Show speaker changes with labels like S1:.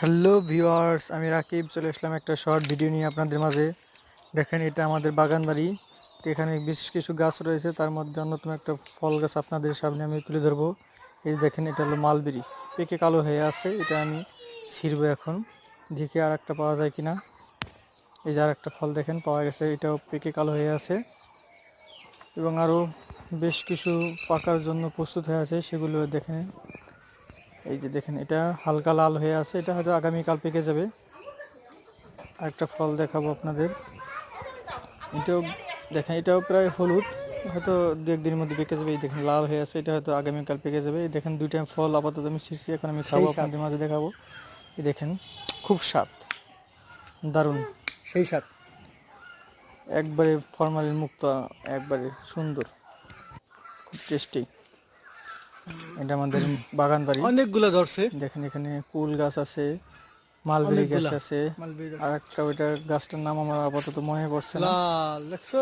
S1: Hello viewers আমি রাকিব, চলে আসলাম একটা শর্ট ভিডিও নিয়ে আপনাদের মাঝে। দেখেন, এটা আমাদের বাগান বাড়ি। তো এখানে বেশ কিছু গাছ রয়েছে, তার মধ্যে অন্যতম একটা ফল গাছ আপনাদের সামনে আমি তুলে ধরবো। এই দেখেন, এটা হলো মালবেরি। পেকে কালো হয়ে আছে, এটা আমি ছিঁড়বো এখন। দেখি আর একটা পাওয়া যায় কিনা। এই যে আর একটা ফল দেখেন, পাওয়া গেছে, এটাও পেকে কালো হয়ে আছে। এবং আরও বেশ কিছু পাকার জন্য প্রস্তুত হয়ে আছে, সেগুলো দেখেন। এই যে দেখেন এটা হালকা লাল হয়ে আছে। এটা হয়তো আগামীকাল পেকে যাবে। একটা ফল দেখাবো আপনাদের। এটাও দেখেন এটাও প্রায় হলুদ। হয়তো দু একদিনের মধ্যে পেকে যাবে। এই দেখেন লাল হয়ে আছে। এটা হয়তো আগামীকাল পেকে যাবে। এই দেখেন দুইটা ফল আপাতত আমি ছিঁড়ছি। এখন আমি খাব আপনাদের মাঝে দেখাবো। এই দেখেন খুব স্বাদ। দারুণ।
S2: সেই স্বাদ।
S1: একবারে ফরমালিন মুক্ত একবারে সুন্দর। খুব টেস্টি। এটা আমাদের বাগান বাড়ি।
S2: অনেকগুলো ধরছে।
S1: দেখেন এখানে কুল গাছ আছে মালবেরি গাছ আছে আর একটা ওইটা গাছটার নাম আমার আপাতত মনে পড়ছে না।
S2: লাল দেখছ?